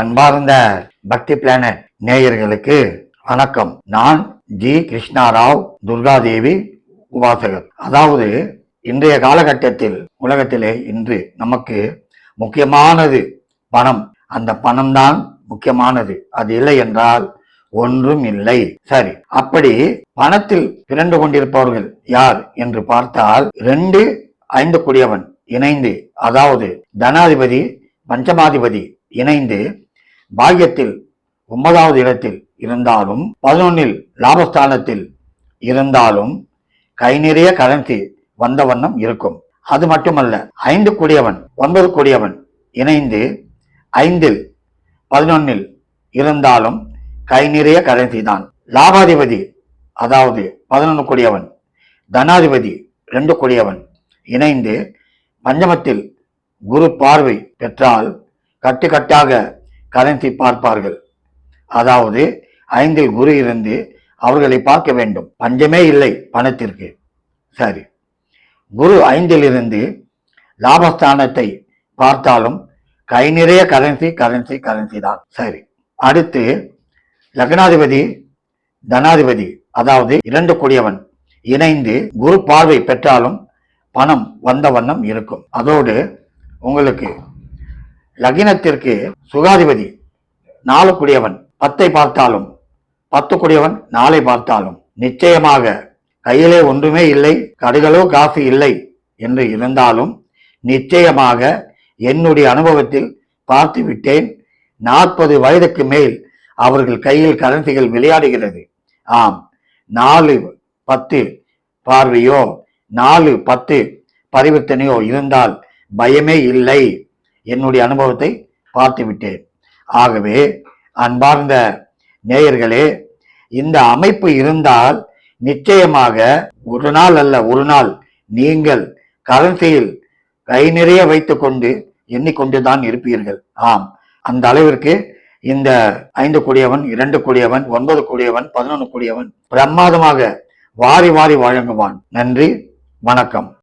அன்பார்ந்த பக்தி பிளானட் நேயர்களுக்கு வணக்கம். நான் ஜி கிருஷ்ணாராவ் துர்காதேவி உபாசகர். அதாவது இன்றைய காலகட்டத்தில் உலகத்திலே இன்று நமக்கு முக்கியமானது பணம். அந்த பணம் தான் முக்கியமானது. அது இல்லை என்றால் ஒன்றும் இல்லை. சரி அப்படி பணத்தில் பிறண்டு கொண்டிருப்பவர்கள் யார் என்று பார்த்தால் ரெண்டு ஐந்து கூடியவன் இணைந்து அதாவது தனாதிபதி பஞ்சமாதிபதி இணைந்து பாக்கியத்தில் ஒன்பதாவது இடத்தில் இருந்தாலும் பதினொன்னில் லாபஸ்தானத்தில் இருந்தாலும் கை நிறைய கரன்சி வந்த வண்ணம் இருக்கும். அது மட்டுமல்ல ஐந்து கூடியவன் ஒன்பது கூடியவன் இணைந்து ஐந்தில் பதினொன்னில் இருந்தாலும் கை நிறைய கரன்சி தான். லாபாதிபதி அதாவது பதினொன்று கூடியவன் தனாதிபதி ரெண்டு கூடியவன் இணைந்து பஞ்சமத்தில் குரு பார்வை பெற்றால் கட்டுக்கட்டாக கலந்தி கரன்சி பார்ப்பார்கள். அதாவது ஐந்தில் குரு இருந்து அவர்களை பார்க்க வேண்டும். பஞ்சமே இல்லை பணத்திற்கு. சரி. குரு ஐந்தில் இருந்து லாபஸ்தானத்தை பார்த்தாலும் கை நிறைய கரன்சி கரன்சி கரன்சி தான். சரி. அடுத்து லக்னாதிபதி தனாதிபதி அதாவது இரண்டு கூடியவன் இணைந்து குரு பார்வை பெற்றாலும் பணம் வந்த வண்ணம் இருக்கும். அதோடு உங்களுக்கு லக்னத்திற்கு சுகாதிபதி நாலு பத்தை பார்த்தாலும் பத்து நாளை பார்த்தாலும் நிச்சயமாக கையிலே ஒன்றுமே இல்லை கடுகளோ காசு இல்லை என்று இருந்தாலும் நிச்சயமாக என்னுடைய அனுபவத்தில் பார்த்து விட்டேன். நாற்பது வயதுக்கு மேல் அவர்கள் கையில் கரன்சிகள் விளையாடுகிறது. ஆம் நாலு பத்து பார்வையோ நாலு பத்து பரிவர்த்தனையோ இருந்தால் பயமே இல்லை. என்னுடைய அனுபவத்தை பார்த்து விட்டேன். ஆகவே அன்பார்ந்த நேயர்களே இந்த அமைப்பு இருந்தால் நிச்சயமாக ஒரு நாள் அல்ல ஒரு நாள் நீங்கள் கரன்சியில் கை நிறைய வைத்துக்கொண்டு எண்ணிக்கொண்டுதான் இருப்பீர்கள். ஆம் அந்த அளவிற்கு இந்த ஐந்து கூடியவன் இரண்டு கூடியவன் ஒன்பது கூடியவன் பதினொன்று கூடியவன் பிரமாதமாக வாரி வாரி வழங்குவான். நன்றி வணக்கம்.